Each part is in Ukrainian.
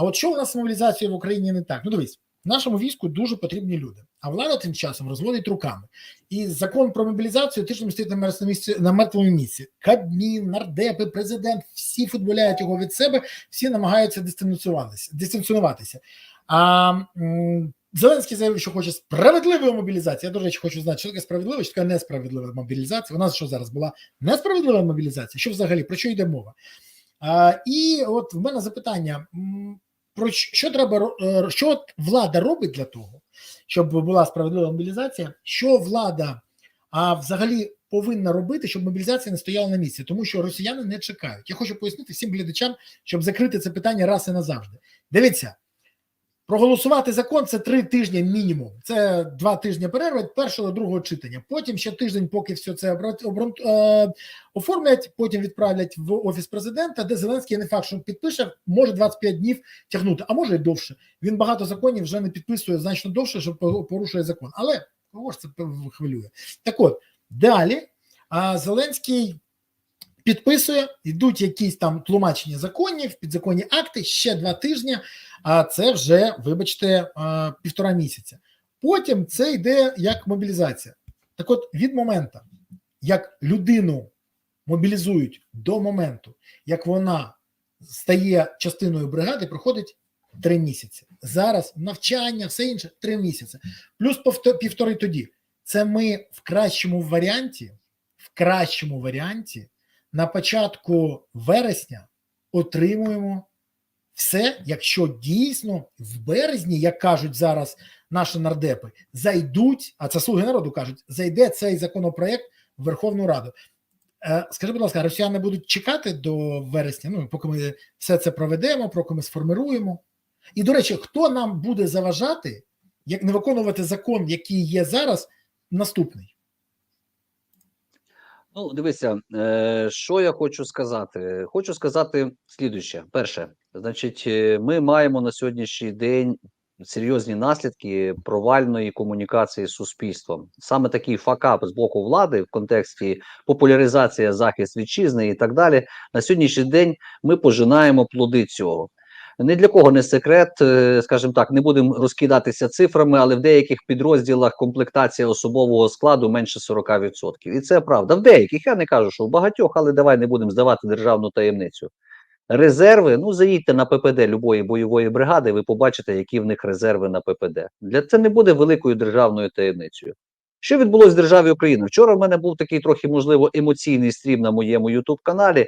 А от що у нас з мобілізацією в Україні не так? Ну дивись, нашому війську дуже потрібні люди, а влада тим часом розводить руками. І закон про мобілізацію тиждень стоїть на місці на мертвому місці. Кабмін, нардепи, президент, всі футболяють його від себе, всі намагаються дистанціюватися. дистанціюватися. А м, Зеленський заявив, що хоче справедливої мобілізації. Я, до речі, хочу знати, що таке справедлива, що таке несправедлива мобілізація. У нас що зараз була несправедлива мобілізація? Що взагалі про що йде мова? А, і от в мене запитання: про що треба е, що влада робить для того, щоб була справедлива мобілізація? Що влада а, взагалі повинна робити, щоб мобілізація не стояла на місці, тому що росіяни не чекають. Я хочу пояснити всім глядачам, щоб закрити це питання раз і назавжди. Дивіться. Проголосувати закон це три тижні мінімум. Це два тижні перерви першого до другого читання. Потім ще тиждень, поки все це обрат- е, оформлять, потім відправлять в офіс президента, де Зеленський не факт, що підпише, може 25 днів тягнути, а може і довше. Він багато законів вже не підписує значно довше, що порушує закон. Але кого ж це хвилює? Так от далі а, Зеленський підписує, йдуть якісь там тлумачення законів, підзаконні акти ще два тижні. А це вже, вибачте, півтора місяця. Потім це йде як мобілізація. Так, от від моменту, як людину мобілізують до моменту, як вона стає частиною бригади, проходить три місяці. Зараз навчання, все інше три місяці. Плюс півтори тоді. Це ми в кращому варіанті, в кращому варіанті на початку вересня отримуємо все, якщо дійсно в березні, як кажуть зараз наші нардепи, зайдуть, а це слуги народу кажуть, зайде цей законопроект в Верховну Раду. Е, Скажи, будь ласка, росіяни будуть чекати до вересня, ну поки ми все це проведемо, поки ми сформируємо. І до речі, хто нам буде заважати, як не виконувати закон, який є зараз, наступний? Ну, дивися, е, що я хочу сказати. Хочу сказати слідуюче. Перше, значить, е, ми маємо на сьогоднішній день серйозні наслідки провальної комунікації з суспільством. Саме такий факап з боку влади в контексті популяризація захист вітчизни і так далі. На сьогоднішній день ми пожинаємо плоди цього. Ні для кого не секрет, е, скажімо так, не будемо розкидатися цифрами, але в деяких підрозділах комплектація особового складу менше 40%. І це правда. В деяких я не кажу, що в багатьох, але давай не будемо здавати державну таємницю. Резерви, ну заїдьте на ППД любої бойової бригади, ви побачите, які в них резерви на ППД. Для це не буде великою державною таємницею. Що відбулося в державі України? Вчора в мене був такий трохи, можливо, емоційний стрім на моєму Ютуб каналі.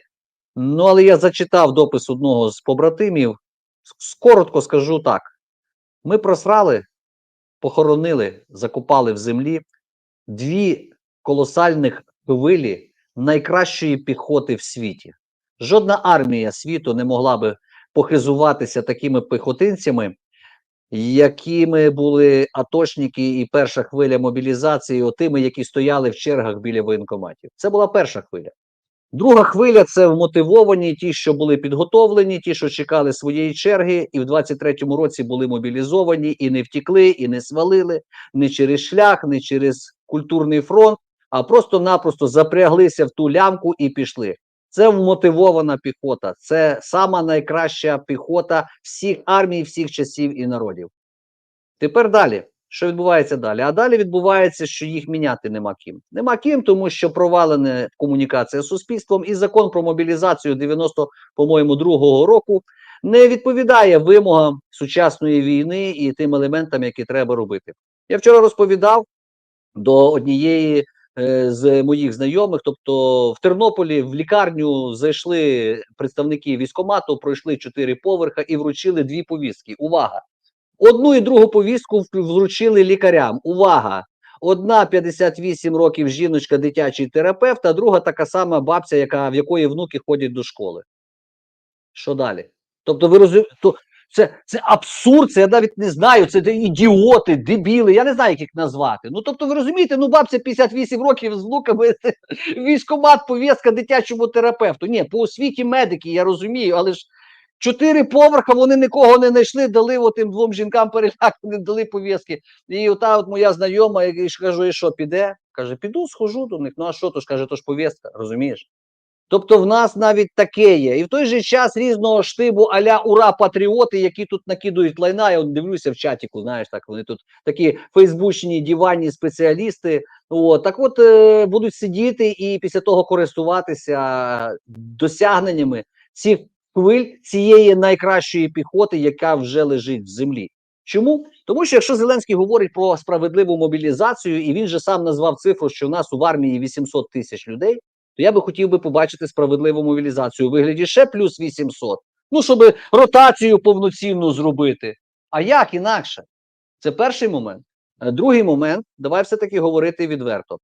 Ну, але я зачитав допис одного з побратимів. Коротко скажу так: ми просрали, похоронили, закопали в землі дві колосальних хвилі найкращої піхоти в світі. Жодна армія світу не могла би похизуватися такими піхотинцями, якими були атошники і перша хвиля мобілізації, отими, які стояли в чергах біля воєнкоматів. Це була перша хвиля. Друга хвиля це вмотивовані, ті, що були підготовлені, ті, що чекали своєї черги, і в 23-му році були мобілізовані і не втікли, і не свалили не через шлях, не через культурний фронт, а просто-напросто запряглися в ту лямку і пішли. Це вмотивована піхота, це сама найкраща піхота всіх армій, всіх часів і народів. Тепер далі. Що відбувається далі? А далі відбувається, що їх міняти нема ким. Нема ким, тому що провалена комунікація з суспільством і закон про мобілізацію 90, по-моєму, другого року не відповідає вимогам сучасної війни і тим елементам, які треба робити. Я вчора розповідав до однієї е, з моїх знайомих, тобто в Тернополі в лікарню зайшли представники військомату, пройшли чотири поверха і вручили дві повістки. Увага! Одну і другу повістку вручили лікарям. Увага! Одна 58 років жіночка, дитячий терапевт, а друга така сама бабця, яка, в якої внуки ходять до школи. Що далі? Тобто, ви розумієте, це, це абсурд, це я навіть не знаю, це ідіоти, дебіли, я не знаю, як їх назвати. Ну тобто, ви розумієте, ну бабця 58 років з внуками, військомат, повістка дитячому терапевту. Ні, по освіті медики, я розумію, але ж чотири поверха вони нікого не знайшли, дали отим двом жінкам переляк, не дали повістки. І ота от моя знайома, я кажу, і що піде? Каже, піду, схожу до них. Ну а що то ж каже, то ж повістка, розумієш? Тобто в нас навіть таке є. І в той же час різного штибу аля ура патріоти, які тут накидують лайна. Я от дивлюся в чатіку, знаєш, так вони тут такі фейсбучні диванні спеціалісти. От, так от е, будуть сидіти і після того користуватися досягненнями цих хвиль цієї найкращої піхоти, яка вже лежить в землі. Чому? Тому що якщо Зеленський говорить про справедливу мобілізацію, і він же сам назвав цифру, що в нас у армії 800 тисяч людей, то я би хотів би побачити справедливу мобілізацію у вигляді ще плюс 800. Ну, щоб ротацію повноцінну зробити. А як інакше? Це перший момент. Е, Другий момент, давай все-таки говорити відверто.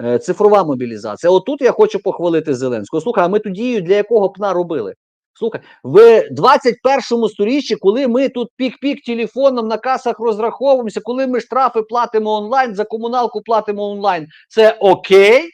Е, Цифрова мобілізація. Отут я хочу похвалити Зеленського. Слухай, а ми ту дію для якого пна робили? Слухай, в 21 сторіччі, коли ми тут пік-пік телефоном на касах розраховуємося, коли ми штрафи платимо онлайн, за комуналку платимо онлайн, це окей.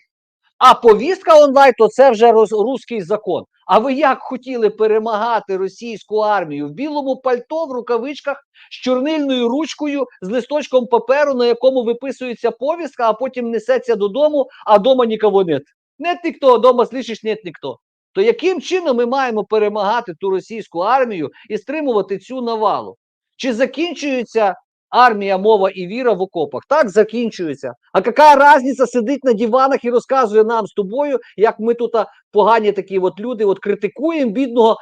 А повістка онлайн, то це вже роз, руський закон. А ви як хотіли перемагати російську армію в білому пальто, в рукавичках, з чорнильною ручкою, з листочком паперу, на якому виписується повістка, а потім несеться додому, а дома нікого нет. Нет ніхто, дома слышиш, нет ніхто. То яким чином ми маємо перемагати ту російську армію і стримувати цю навалу? Чи закінчується армія, мова і віра в окопах? Так, закінчується. А яка різниця сидить на диванах і розказує нам з тобою, як ми тут погані такі от люди, от критикуємо бідного,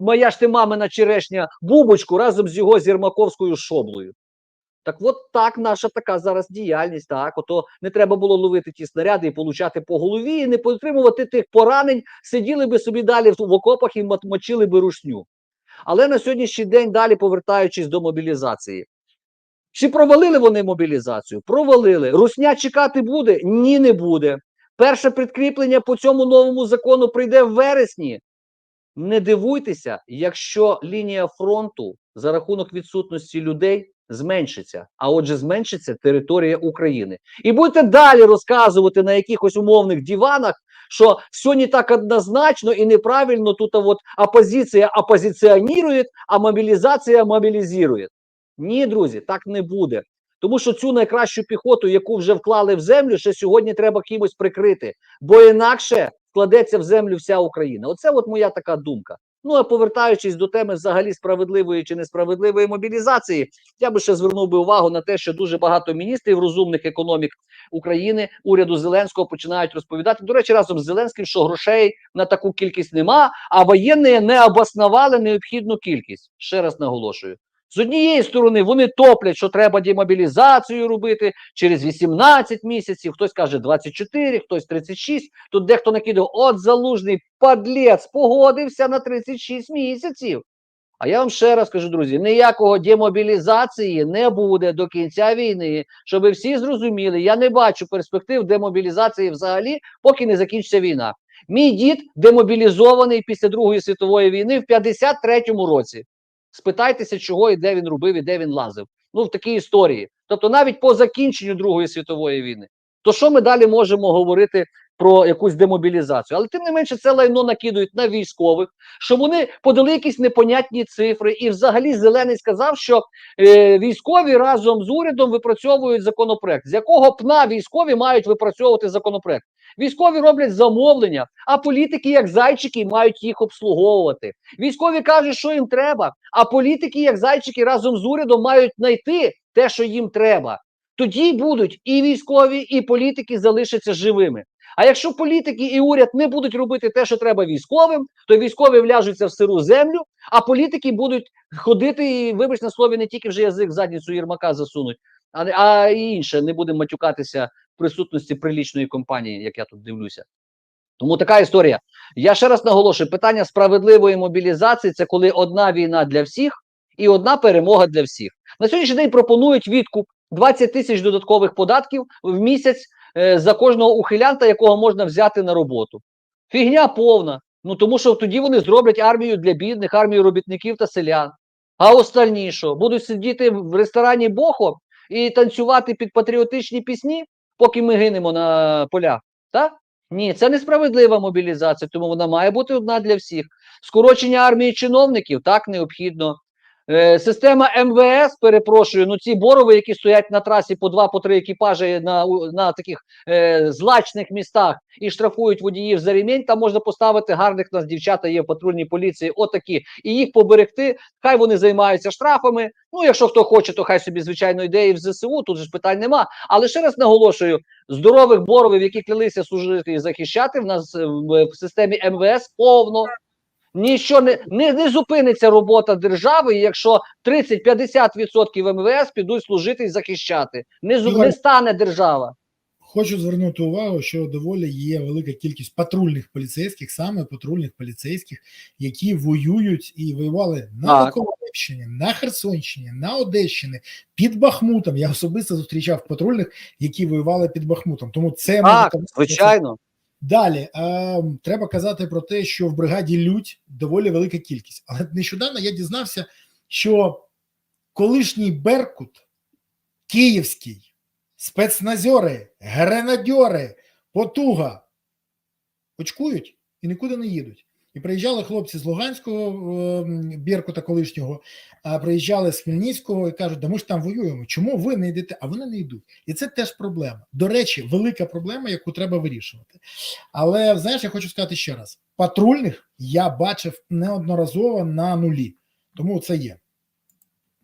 моя ж ти мамина черешня, бубочку разом з його зірмаковською шоблою. Так от так наша така зараз діяльність. Так, ото не треба було ловити ті снаряди і получати по голові, і не отримувати тих поранень, сиділи би собі далі в окопах і мочили би рушню. Але на сьогоднішній день далі повертаючись до мобілізації. Чи провалили вони мобілізацію? Провалили. Русня чекати буде? Ні, не буде. Перше підкріплення по цьому новому закону прийде в вересні. Не дивуйтеся, якщо лінія фронту за рахунок відсутності людей зменшиться, а отже, зменшиться територія України. І будете далі розказувати на якихось умовних диванах, що все не так однозначно і неправильно. Тут от опозиція опозиціонує, а мобілізація мобілізує. Ні, друзі, так не буде. Тому що цю найкращу піхоту, яку вже вклали в землю, ще сьогодні треба кимось прикрити, бо інакше вкладеться в землю вся Україна. Оце от моя така думка. Ну а повертаючись до теми взагалі справедливої чи несправедливої мобілізації, я би ще звернув би увагу на те, що дуже багато міністрів розумних економік України, уряду Зеленського починають розповідати. До речі, разом з Зеленським, що грошей на таку кількість нема, а воєнні не обоснували необхідну кількість. Ще раз наголошую. З однієї сторони вони топлять, що треба демобілізацію робити через 18 місяців, хтось каже 24, хтось 36. Тут дехто накидав, от залужний падлець погодився на 36 місяців. А я вам ще раз кажу, друзі, ніякого демобілізації не буде до кінця війни, щоб всі зрозуміли. Я не бачу перспектив демобілізації взагалі, поки не закінчиться війна. Мій дід демобілізований після Другої світової війни в 53-му році. Спитайтеся, чого і де він робив, і де він лазив. Ну, в такій історії. Тобто, навіть по закінченню Другої світової війни. То що ми далі можемо говорити про якусь демобілізацію? Але тим не менше, це лайно накидують на військових, що вони подали якісь непонятні цифри. І взагалі Зелений сказав, що е, військові разом з урядом випрацьовують законопроект. З якого пна військові мають випрацьовувати законопроект? Військові роблять замовлення, а політики, як зайчики, мають їх обслуговувати. Військові кажуть, що їм треба, а політики, як зайчики, разом з урядом мають знайти те, що їм треба. Тоді будуть і військові, і політики залишаться живими. А якщо політики і уряд не будуть робити те, що треба військовим, то військові вляжуться в сиру землю, а політики будуть ходити і, вибач на слові, не тільки вже язик в задницю Єрмака засунуть, а, а і інше. Не будемо матюкатися в присутності прилічної компанії, як я тут дивлюся. Тому така історія. Я ще раз наголошую: питання справедливої мобілізації це коли одна війна для всіх і одна перемога для всіх. На сьогоднішній день пропонують відкуп 20 тисяч додаткових податків в місяць за кожного ухилянта, якого можна взяти на роботу. Фігня повна. Ну тому що тоді вони зроблять армію для бідних, армію робітників та селян. А остальні що? Будуть сидіти в ресторані Бохо і танцювати під патріотичні пісні, поки ми гинемо на полях. Так? Ні, це несправедлива мобілізація, тому вона має бути одна для всіх. Скорочення армії чиновників так необхідно. Е, система МВС, перепрошую, ну ці борови, які стоять на трасі по два, по три екіпажі на, на таких е, злачних містах і штрафують водіїв за ремінь, там можна поставити гарних нас дівчата є в патрульній поліції, отакі, і їх поберегти. Хай вони займаються штрафами. Ну, якщо хто хоче, то хай собі звичайно йде і в ЗСУ, тут же ж питань нема. Але ще раз наголошую: здорових боровів, які клялися служити і захищати, в нас е, в, в системі МВС повно. Ніщо не, не, не зупиниться робота держави, якщо 30-50% МВС підуть служити і захищати. Не, зу- не стане держава. Хочу звернути увагу, що доволі є велика кількість патрульних поліцейських, саме патрульних поліцейських, які воюють і воювали на. Миколаївщині, на Херсонщині, на Одещині, під Бахмутом. Я особисто зустрічав патрульних, які воювали під Бахмутом. Тому це Так, звичайно. Далі е, треба казати про те, що в бригаді лють доволі велика кількість. Але нещодавно я дізнався, що колишній Беркут, Київський, спецназьори, гренадьори, потуга очкують і нікуди не їдуть. І приїжджали хлопці з Луганського Біркута Беркута колишнього, а приїжджали з Хмельницького і кажуть, да ми ж там воюємо. Чому ви не йдете? А вони не йдуть. І це теж проблема. До речі, велика проблема, яку треба вирішувати. Але знаєш, я хочу сказати ще раз: патрульних я бачив неодноразово на нулі, тому це є.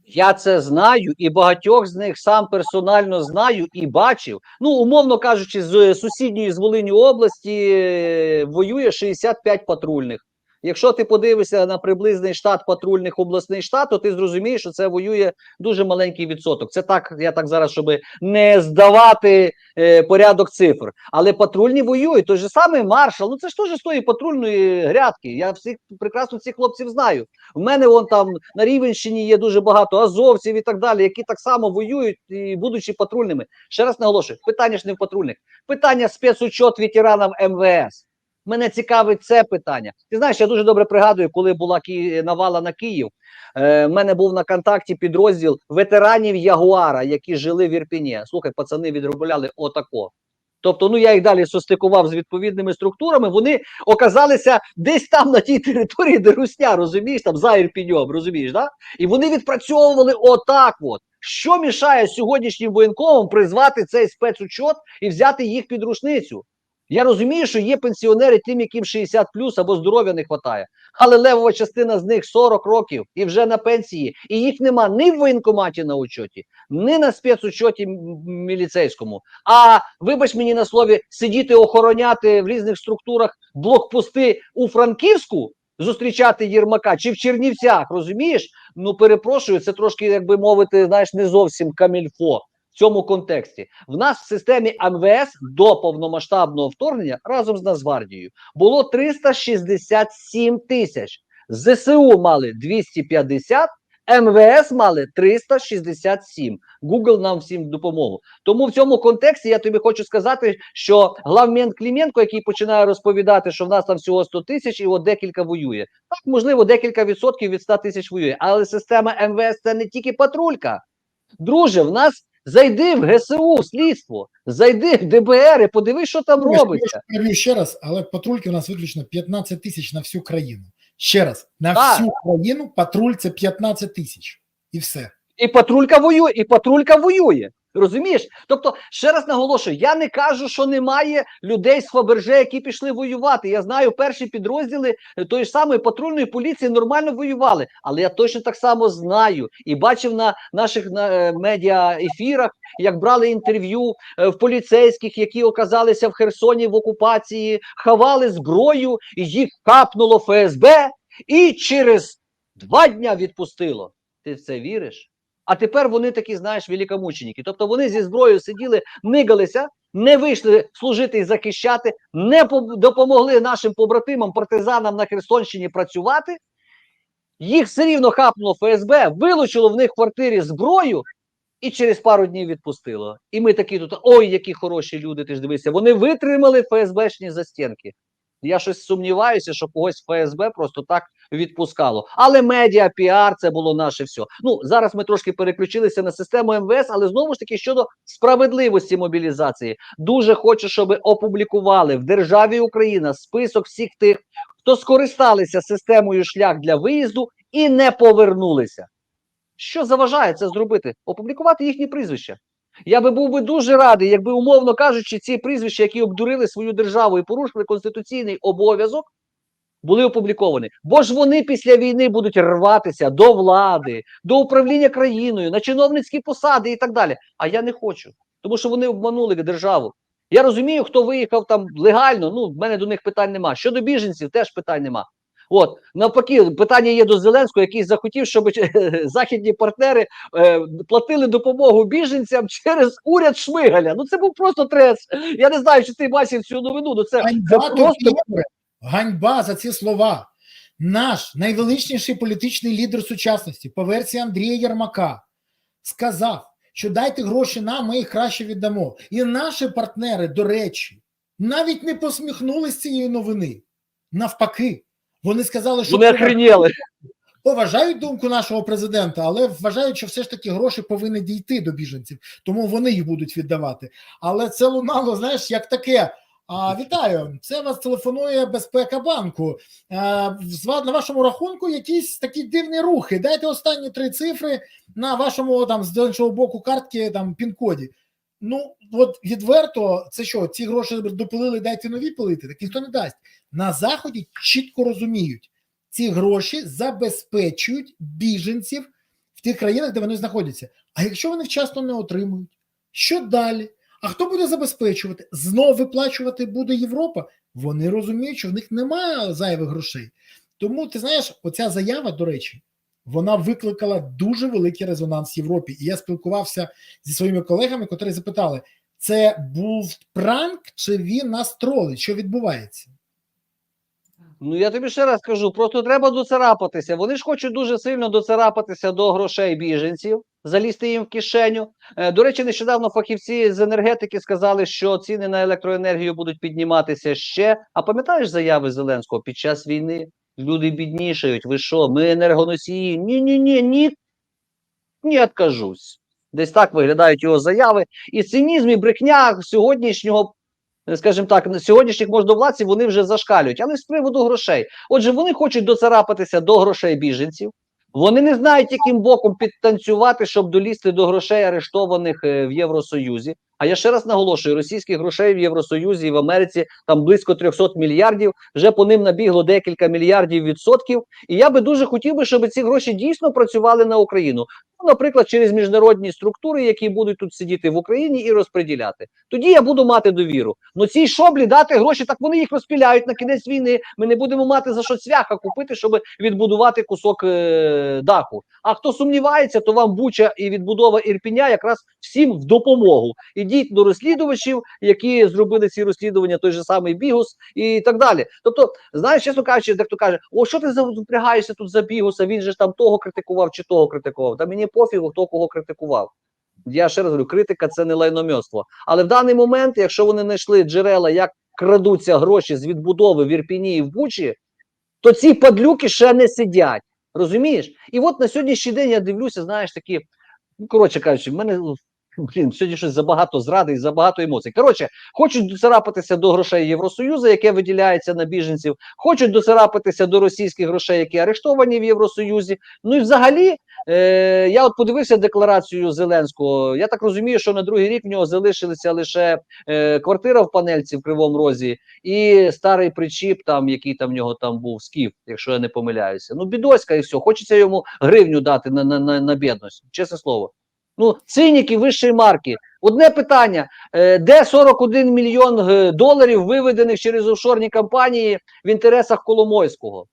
Я це знаю, і багатьох з них сам персонально знаю і бачив. Ну, умовно кажучи, з сусідньої з Волині області е, воює 65 патрульних. Якщо ти подивишся на приблизний штат патрульних обласний штат, то ти зрозумієш, що це воює дуже маленький відсоток. Це так, я так зараз, щоб не здавати е, порядок цифр. Але патрульні воюють. Той же самий маршал. Ну це ж теж з тої патрульної грядки. Я всіх прекрасно цих хлопців знаю. В мене вон там на Рівенщині є дуже багато азовців і так далі, які так само воюють і будучи патрульними. Ще раз наголошую, питання ж не в патрульних. Питання спецучет ветеранам МВС. Мене цікавить це питання. Ти знаєш, я дуже добре пригадую, коли була Ки... навала на Київ. Е, мене був на контакті підрозділ ветеранів Ягуара, які жили в Ірпіні. Слухай, пацани відробляли отако. Тобто, ну я їх далі состикував з відповідними структурами. Вони оказалися десь там на тій території, де Русня, розумієш, там за Ірпіньом, розумієш, да? І вони відпрацьовували отак. от. Що мішає сьогоднішнім воєнкомам призвати цей спецучет і взяти їх під рушницю? Я розумію, що є пенсіонери, тим, яким 60 плюс або здоров'я не вистачає. Але левова частина з них 40 років і вже на пенсії, і їх нема ні в воєнкоматі на учоті, ні на спецучоті міліцейському. А вибач мені на слові, сидіти охороняти в різних структурах блокпости у Франківську, зустрічати Єрмака чи в Чернівцях, розумієш? Ну перепрошую, це трошки, як би мовити, знаєш, не зовсім камільфо. В цьому контексті в нас в системі МВС до повномасштабного вторгнення разом з Нацгвардією було 367 тисяч. ЗСУ мали 250, МВС мали 367. Google нам всім допомогу. Тому в цьому контексті я тобі хочу сказати, що главмент Кліменко, який починає розповідати, що в нас там всього 100 тисяч, і от декілька воює. Так, можливо, декілька відсотків від 100 тисяч воює. Але система МВС це не тільки патрулька. Друже, в нас зайди в ГСУ, слідство, зайди в ДБР і подивись, що там ж- робиться. Я ще раз, але патрульки у нас виключно 15 тисяч на всю країну. Ще раз, на Так. всю країну патруль це 15 тисяч. І все. І патрулька воює, і патрулька воює. Розумієш? Тобто, ще раз наголошую, я не кажу, що немає людей з Фаберже, які пішли воювати. Я знаю, перші підрозділи тої ж самої патрульної поліції нормально воювали, але я точно так само знаю і бачив на наших на, е, медіа ефірах, як брали інтерв'ю е, в поліцейських, які оказалися в Херсоні в окупації, хавали зброю, і їх капнуло ФСБ, і через два дня відпустило. Ти в це віриш? А тепер вони такі, знаєш, великомученики. Тобто вони зі зброєю сиділи, нигалися, не вийшли служити і захищати, не допомогли нашим побратимам, партизанам на Херсонщині працювати. Їх все рівно хапнуло ФСБ, вилучило в них в квартирі зброю і через пару днів відпустило. І ми такі тут: ой, які хороші люди, ти ж дивися. Вони витримали ФСБшні застінки. Я щось сумніваюся, що когось ФСБ просто так відпускало. Але медіа, піар це було наше все. Ну зараз ми трошки переключилися на систему МВС, але знову ж таки щодо справедливості мобілізації, дуже хочу, щоб опублікували в державі Україна список всіх тих, хто скористалися системою шлях для виїзду і не повернулися. Що заважає це зробити? Опублікувати їхні прізвища. Я би був би дуже радий, якби, умовно кажучи, ці прізвища, які обдурили свою державу і порушили конституційний обов'язок, були опубліковані. Бо ж вони після війни будуть рватися до влади, до управління країною, на чиновницькі посади і так далі. А я не хочу, тому що вони обманули державу. Я розумію, хто виїхав там легально. Ну, в мене до них питань нема. Щодо біженців, теж питань нема. От навпаки, питання є до Зеленського, який захотів, щоб західні партнери е, платили допомогу біженцям через уряд Шмигаля. Ну це був просто трес. Я не знаю, чи ти бачив цю новину. Ну це, це просто Ігоре, ганьба за ці слова. Наш найвеличніший політичний лідер сучасності, по версії Андрія Єрмака, сказав, що дайте гроші нам, ми їх краще віддамо. І наші партнери, до речі, навіть не посміхнулись з цієї новини. Навпаки, вони сказали, що вони поважають думку нашого президента, але вважають, що все ж таки гроші повинні дійти до біженців, тому вони їх будуть віддавати. Але це лунало, знаєш, як таке. А, вітаю, це вас телефонує безпека банку. А, на вашому рахунку якісь такі дивні рухи. Дайте останні три цифри на вашому там з іншого боку картки там пін-коді. Ну от відверто, це що, ці гроші допилили, дайте нові пилити, так ніхто не дасть. На заході чітко розуміють, ці гроші забезпечують біженців в тих країнах, де вони знаходяться. А якщо вони вчасно не отримують, що далі? А хто буде забезпечувати? Знов виплачувати буде Європа. Вони розуміють, що в них немає зайвих грошей. Тому ти знаєш, оця заява, до речі, вона викликала дуже великий резонанс в Європі. І я спілкувався зі своїми колегами, котрі запитали: це був пранк, чи він нас тролить? Що відбувається? Ну я тобі ще раз кажу, просто треба доцарапатися. Вони ж хочуть дуже сильно доцарапатися до грошей біженців, залізти їм в кишеню. Е, До речі, нещодавно фахівці з енергетики сказали, що ціни на електроенергію будуть підніматися ще. А пам'ятаєш заяви Зеленського під час війни? Люди біднішають. Ви що? Ми енергоносії? Ні, ні, ні, ні. Ні, откажусь. Десь так виглядають його заяви. І цинізм, і брехня сьогоднішнього скажімо так, сьогоднішніх можновладців вони вже зашкалюють, але з приводу грошей. Отже, вони хочуть доцарапатися до грошей біженців. Вони не знають, яким боком підтанцювати, щоб долізти до грошей арештованих е, в Євросоюзі. А я ще раз наголошую: російських грошей в Євросоюзі і в Америці там близько 300 мільярдів. Вже по ним набігло декілька мільярдів відсотків. І я би дуже хотів би, щоб ці гроші дійсно працювали на Україну. Ну, наприклад, через міжнародні структури, які будуть тут сидіти в Україні і розподіляти. Тоді я буду мати довіру. Ну цій шоблі дати гроші, так вони їх розпіляють на кінець війни. Ми не будемо мати за що цвяха купити, щоб відбудувати кусок е- даху. А хто сумнівається, то вам буча і відбудова Ірпіня якраз всім в допомогу. Ідіть до розслідувачів, які зробили ці розслідування, той же самий Бігус і так далі. Тобто, знаєш, чесно кажучи, дехто каже: О, що ти запрягаєшся тут за Бігуса? Він же ж там того критикував чи того критикував. Та мені пофігу, хто кого критикував. Я ще раз говорю, критика це не лайномьоство. Але в даний момент, якщо вони знайшли джерела, як крадуться гроші з відбудови в Ірпіні і в Бучі, то ці падлюки ще не сидять. Розумієш? І от на сьогоднішній день я дивлюся, знаєш, такі, ну коротше кажучи, в мене блін, сьогодні щось забагато зради і забагато емоцій. Коротше, хочуть доцарапатися до грошей Євросоюзу, яке виділяється на біженців, хочуть доцарапатися до російських грошей, які арештовані в Євросоюзі. Ну і взагалі, е, я от подивився декларацію Зеленського. Я так розумію, що на другий рік в нього залишилася лише е, квартира в панельці в Кривому Розі і старий причіп, там який там в нього там був скіф, якщо я не помиляюся. Ну, бідоська і все. Хочеться йому гривню дати на, на, на, на бідність, чесне слово. Ну, циніки вищої марки. Одне питання: е, де 41 мільйон е, доларів виведених через офшорні компанії в інтересах Коломойського?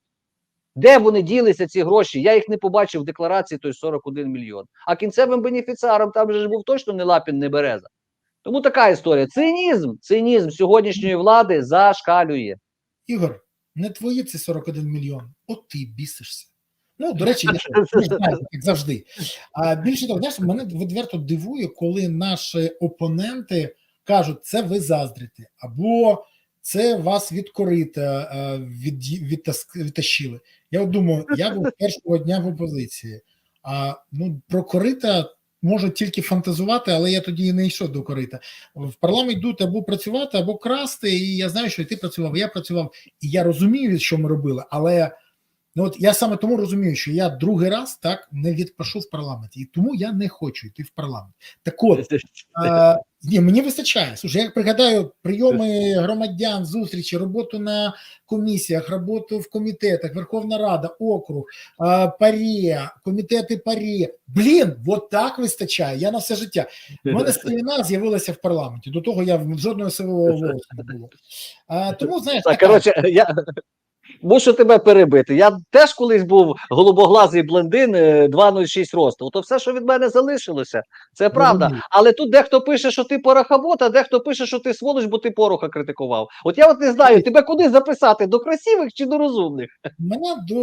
Де вони ділися ці гроші? Я їх не побачив в декларації той 41 мільйон. А кінцевим бенефіціаром там же ж був точно не Лапін, не Береза. Тому така історія. Цинізм, цинізм сьогоднішньої влади зашкалює. Ігор, не твої ці 41 мільйон, от ти бісишся. Ну, до речі, я не знаю, як завжди. А більше того, знаєш, мене відверто дивує, коли наші опоненти кажуть, це ви заздрите, або це вас від корита е, від, відтас- відтащили. Я от думаю, я був першого дня в опозиції. А ну про корита можу тільки фантазувати, але я тоді і не йшов до корита. В парламент йдуть або працювати, або красти. І я знаю, що і ти працював, і я працював, і я розумію, що ми робили, але Ну от я саме тому розумію, що я другий раз так не відпашу в парламенті, і тому я не хочу йти в парламент. Так от Е, ні, мені вистачає. Слушай, я пригадаю прийоми громадян, зустрічі, роботу на комісіях, роботу в комітетах, Верховна Рада, округ, е, парі, комітети парі. Блін, от так вистачає. Я на все життя. У мене сторона з'явилася в парламенті. До того я в- жодного сивого волосся не було. Е, тому знаєш, Так, коротше, я мушу тебе перебити. Я теж колись був голубоглазий блондин е, 2,06 росту. Ото все, що від мене залишилося, це правда. Але тут дехто пише, що ти порохобот, а дехто пише, що ти сволоч, бо ти пороха критикував. От я от не знаю, тебе куди записати? До красивих чи до розумних? мене до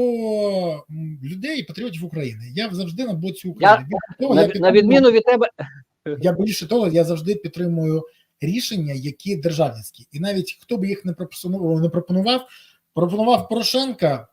людей, патріотів України. Я завжди на боці України. Того, На, я на відміну від тебе, Я більше того, я завжди підтримую рішення, які державницькі, і навіть хто би їх не пропонував, не пропонував, пропонував Порошенка,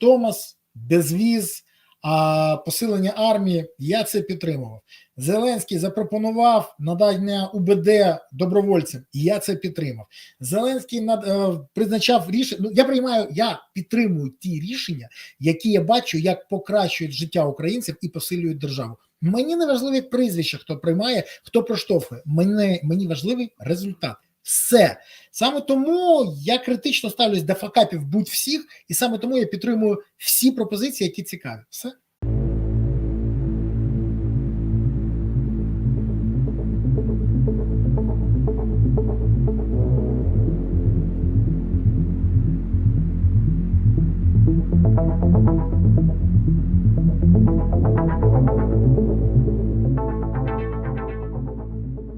Томас, безвіз, а посилення армії. Я це підтримував. Зеленський запропонував надання УБД добровольцям, і я це підтримав. Зеленський над, е, призначав рішення. Ну я приймаю, я підтримую ті рішення, які я бачу, як покращують життя українців і посилюють державу. Мені не важливі прізвища, хто приймає, хто проштовхує. Мені, мені важливий результат. Все саме тому я критично ставлюсь до факапів будь всіх, і саме тому я підтримую всі пропозиції, які цікаві. Все.